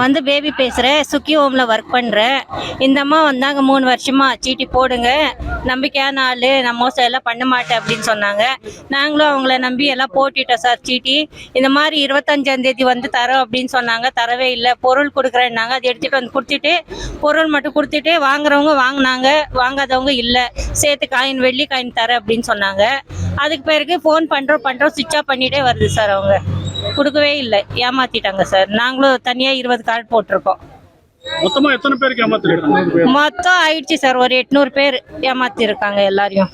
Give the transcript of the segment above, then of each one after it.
நான் வந்து பேபி பேசுகிறேன் சுக்கி ஹோமில் ஒர்க் பண்ணுறேன் இந்த அம்மா வந்தாங்க மூணு வருஷமாக சீட்டி போடுங்க. நம்பிக்கையான ஆள் நான் மோசம் எல்லாம் பண்ண மாட்டேன் அப்படின்னு சொன்னாங்க. நாங்களும் அவங்கள நம்பி எல்லாம் போட்டுட்டோம் சார் சீட்டி. இந்த மாதிரி இருபத்தஞ்சாந்தேதி வந்து தரோம் அப்படின்னு சொன்னாங்க. தரவே இல்லை. பொருள் கொடுக்குறேன்னாங்க. அதை எடுத்துகிட்டு வந்து கொடுத்துட்டு பொருள் மட்டும் கொடுத்துட்டு வாங்குறவங்க வாங்கினாங்க. வாங்காதவங்க இல்லை. சேர்த்து காயின் வெள்ளி காயின் தரேன் அப்படின்னு சொன்னாங்க. அதுக்கு பிறகு ஃபோன் பண்ணுறோம் பண்ணுறோம் சுவிட்ச் ஆஃப் பண்ணிகிட்டே வருது சார் அவங்க. கொடுக்கவே இல்லை. ஏமாத்திட்டாங்க சார் நாங்களும் தனியாக இருபது கார்டு போட்டிருக்கோம். மொத்தமா எத்தனை பேருக்கு ஏமாத்திருக்காங்க? மொத்தம் ஆயிடுச்சு சார் ஒரு எட்நூறு பேர் ஏமாத்தி இருக்காங்க எல்லாரையும்.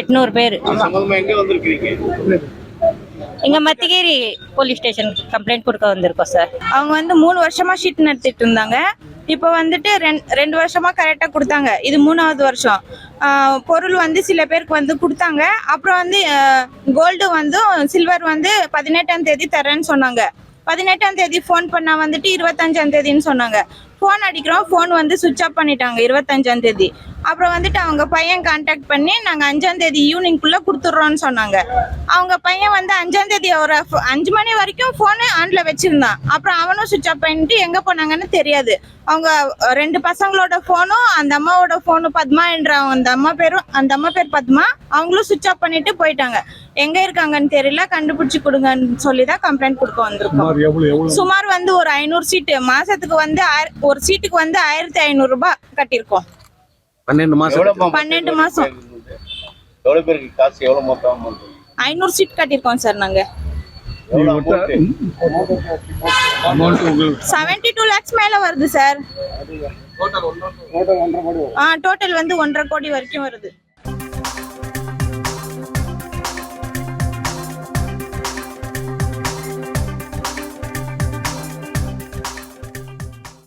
எட்நூறு பேர். இங்க மத்திகேரி போலீஸ் ஸ்டேஷன் கம்ப்ளைண்ட் கொடுக்க வந்திருக்கோம் சார் அவங்க வந்து மூணு வருஷமா ஷீட் நடத்திட்டு இருந்தாங்க. இப்போ வந்துட்டு ரெண் ரெண்டு வருஷமா கரெக்டா கொடுத்தாங்க. இது மூணாவது வருஷம். பொருள் வந்து சில பேருக்கு வந்து கொடுத்தாங்க. அப்புறம் வந்து கோல்டு வந்து சில்வர் வந்து பதினெட்டாம் தேதி தரேன்னு சொன்னாங்க. பதினெட்டாம் தேதி ஃபோன் பண்ணா வந்துட்டு இருபத்தஞ்சாம் தேதின்னு சொன்னாங்க. ஃபோன் அடிக்கிறோம் ஃபோன் வந்து சுவிட்ச் ஆஃப் பண்ணிட்டாங்க இருபத்தஞ்சாம் தேதி. அப்புறம் வந்துட்டு அவங்க பையன் கான்டாக்ட் பண்ணி நாங்கள் அஞ்சாம் தேதி ஈவினிங்குள்ளே கொடுத்துட்றோன்னு சொன்னாங்க. அவங்க பையன் வந்து அஞ்சாம் தேதி ஒரு அஞ்சு மணி வரைக்கும் ஃபோனு ஆன்ல வச்சிருந்தான். அப்புறம் அவனும் சுவிட்ச் ஆஃப் பண்ணிட்டு எங்கே போனாங்கன்னு தெரியாது. அவங்க ரெண்டு பசங்களோட ஃபோனும் அந்த அம்மாவோட ஃபோனு பத்மா என்ற அந்த அம்மா பேரும் அந்த அம்மா பேர் பத்மா அவங்களும் சுவிட்ச் ஆஃப் பண்ணிட்டு போயிட்டாங்க. எங்க இருக்காங்கன்னு தெரியல கண்டுபிடிச்சு கொடுங்கன்னு சொல்லி தான் கம்ப்ளைண்ட் கொடுக்க வந்திருக்கோம். சுமார் வந்து ஒரு ஐநூறு சீட்டு மாசத்துக்கு வந்து ஒரு சீட்டுக்கு வந்து ஆயிரத்தி ஐநூறு ரூபாய் கட்டியிருக்கோம். பன்னெண்டு மாசம். பன்னெண்டு மாசம். எவ்வளவு பேருக்கு காசு எவ்வளவு மொத்தம் amount? ஐநூறு சீட் கட்டியிருக்கோம் சார் நாங்க. செவன்டி டூ லேக்ஸ் மேல வருது சார். ஆ டோட்டல் வந்து ஒன்றரை கோடி வரைக்கும் வருது.